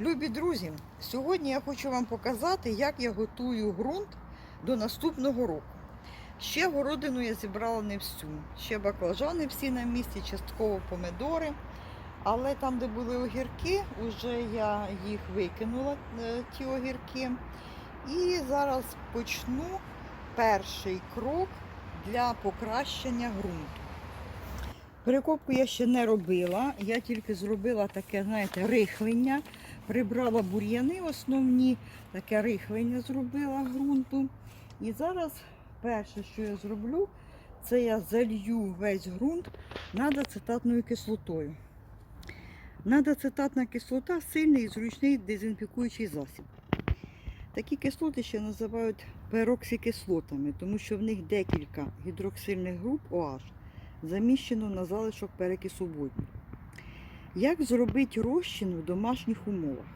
Любі друзі, сьогодні я хочу вам показати, як я готую ґрунт до наступного року. Ще городину я зібрала не всю. Ще баклажани всі на місці, частково помидори. Але там, де були огірки, вже я їх викинула, е, ті огірки. І зараз почну перший крок для покращення ґрунту. Перекопку я ще не робила, я тільки зробила таке, знаєте, рихлення. Прибрала бур'яни основні, таке рихлення зробила ґрунту. І зараз перше, що я зроблю, це я залью весь ґрунт надацетатною кислотою. Надацетатна кислота сильний і зручний дезінфікуючий засіб. Такі кислоти ще називають пероксикислотами, тому що в них декілька гідроксильних груп OH заміщено на залишок перекису водню. Як зробити розчин в домашніх умовах?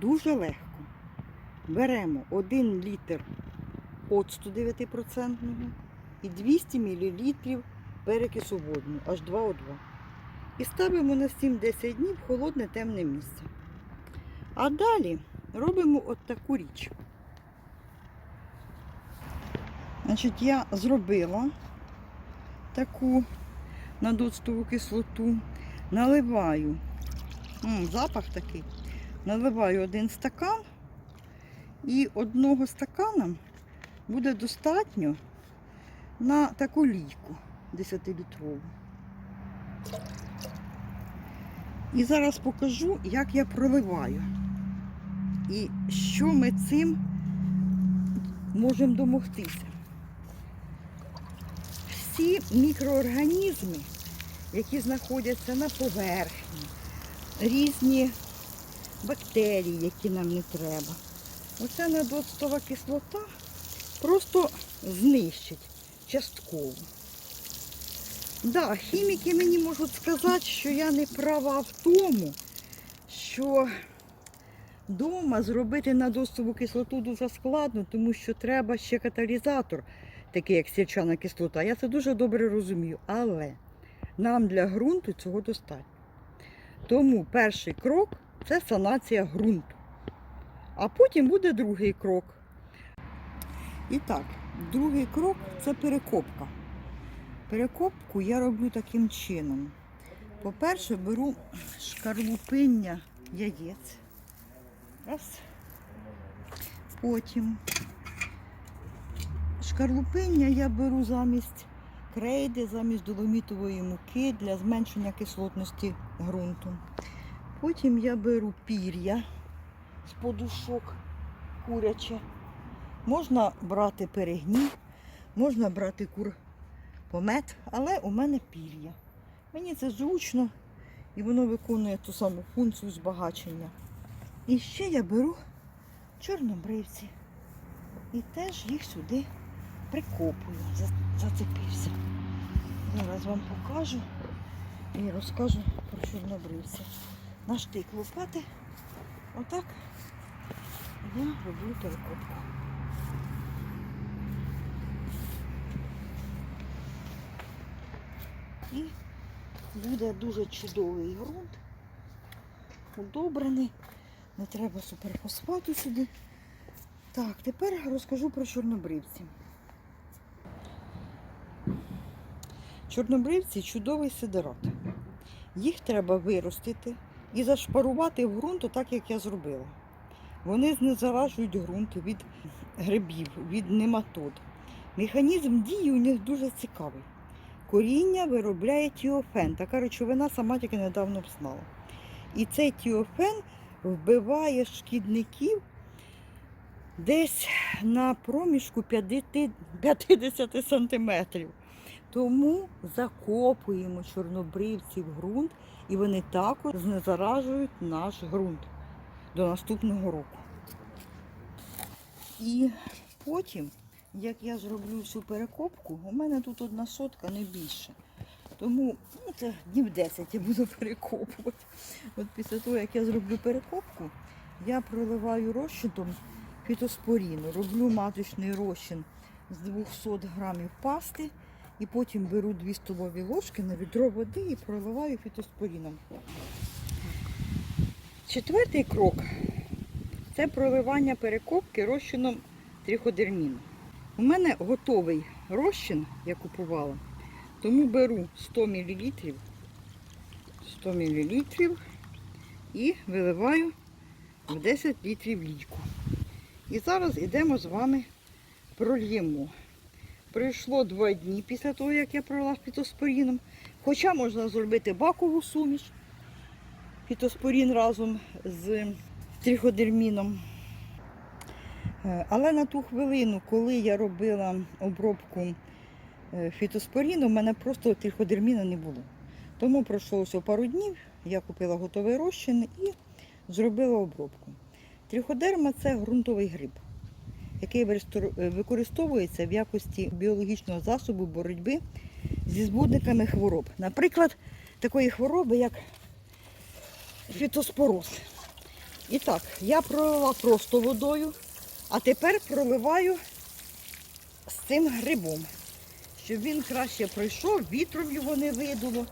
Дуже легко. Беремо 1 літр оцту 9% і 200 мл перекису водню, аж 2О2. І ставимо на 7-10 днів в холодне темне місце. А далі робимо от таку річ. Значить, я зробила таку надоцтову кислоту, наливаю, м, запах такий, наливаю один стакан і одного стакана буде достатньо на таку лійку 10-літрову. І зараз покажу, як я проливаю. І що ми цим можемо домогтися. Всі мікроорганізми, які знаходяться на поверхні, різні бактерії, які нам не треба. Оця надоцтова кислота просто знищить частково. Да, хіміки мені можуть сказати, що я не права в тому, що вдома зробити надостову кислоту дуже складно, тому що треба ще каталізатор, такий як сірчана кислота. Я це дуже добре розумію. Але нам для ґрунту цього достатньо. Тому перший крок це санація ґрунту. А потім буде другий крок. І так, другий крок це перекопка. Перекопку я роблю таким чином. По-перше, беру шкарлупиння яєць. Раз. Потім шкарлупиння я беру замість крейди, замість доломітової муки для зменшення кислотності ґрунту. Потім я беру пір'я з подушок куряче. Можна брати перегній, можна брати кур помет, але у мене пір'я. Мені це зручно і воно виконує ту саму функцію збагачення. І ще я беру чорнобривці і теж їх сюди прикопую. Зацепився. Зараз вам покажу і розкажу про чорнобривці. На штик лопати. Отак я роблю перекопку. І буде дуже чудовий ґрунт, удобрений, не треба суперфосфату сюди. Так, тепер розкажу про чорнобривці. Чорнобривці чудовий сидерат. Їх треба виростити і зашпарувати в ґрунт, так як я зробила. Вони знезаражують ґрунт від грибів, від нематод. Механізм дії у них дуже цікавий. Коріння виробляє тіофен, така речовина сама тільки недавно взнала. І цей тіофен вбиває шкідників десь на проміжку 50 50 сантиметрів. Тому закопуємо чорнобривці в ґрунт, і вони також знезаражують наш ґрунт до наступного року. І потім, як я зроблю всю перекопку, у мене тут одна сотка, не більше. Тому ну, це днів 10 я буду перекопувати. От після того, як я зроблю перекопку, я проливаю розчином фітоспоріну. Роблю маточний розчин з 200 грамів пасти і потім беру 2 столові ложки на відро води і проливаю фітоспоріном. Четвертий крок це проливання перекопки розчином тріходерміну. У мене готовий розчин, я купувала, тому беру 100 мл, 100 мл і виливаю в 10 літрів лійку. І зараз йдемо з вами прольємо. Пройшло два дні після того, як я пролила фітоспоріном. Хоча можна зробити бакову суміш, фітоспорін разом з тріходерміном. Е, Але на ту хвилину, коли я робила обробку е, фітоспоріну, в мене просто тріходерміна не було. Тому пройшло ось пару днів, я купила готовий розчин і зробила обробку. Тріходерма це ґрунтовий гриб, який використовується- використовується в якості біологічного засобу боротьби зі збудниками хвороб. Наприклад, такої хвороби, як фітоспороз. І так, я пролила просто водою, а тепер проливаю з цим грибом, щоб він краще пройшов, вітром його не видуло.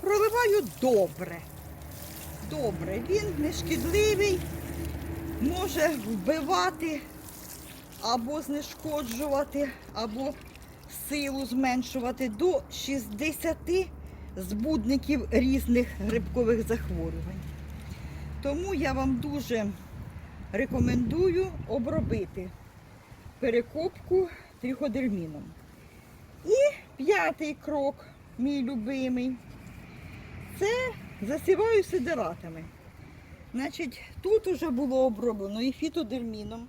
Проливаю добре. Добре, він не шкідливий, може вбивати або знешкоджувати, або силу зменшувати до 60 збудників різних грибкових захворювань. Тому я вам дуже рекомендую обробити перекопку тріходерміном. І п'ятий крок, мій любимий, це засіваю сидератами. Значить, тут вже було оброблено і фітодерміном,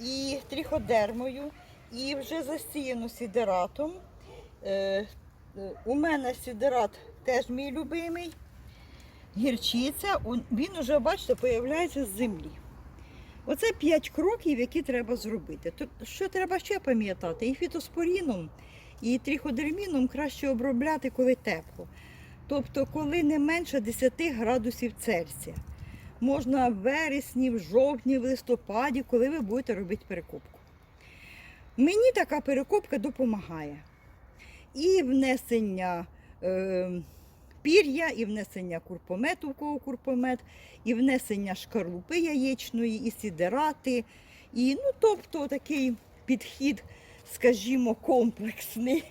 і тріходермою, і вже засіяно сідератом. Е, е, у мене сідерат теж мій любимий. Гірчиця, він уже, бачите, появляється з землі. Оце п'ять кроків, які треба зробити. То, що треба ще пам'ятати? І фітоспоріном, і тріходерміном краще обробляти, коли тепло. Тобто, коли не менше 10 градусів Цельсія. Можна в вересні, в жовтні, в листопаді, коли ви будете робити перекопку. Мені така перекопка допомагає. І внесення е, пір'я, і внесення курпомету, в кого курпомет, і внесення шкарлупи яєчної, і сідерати. І, ну, тобто такий підхід, скажімо, комплексний.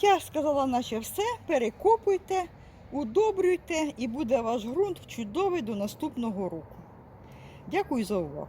Я сказала, наче все, перекопуйте, удобрюйте, і буде ваш ґрунт чудовий до наступного року. Дякую за увагу.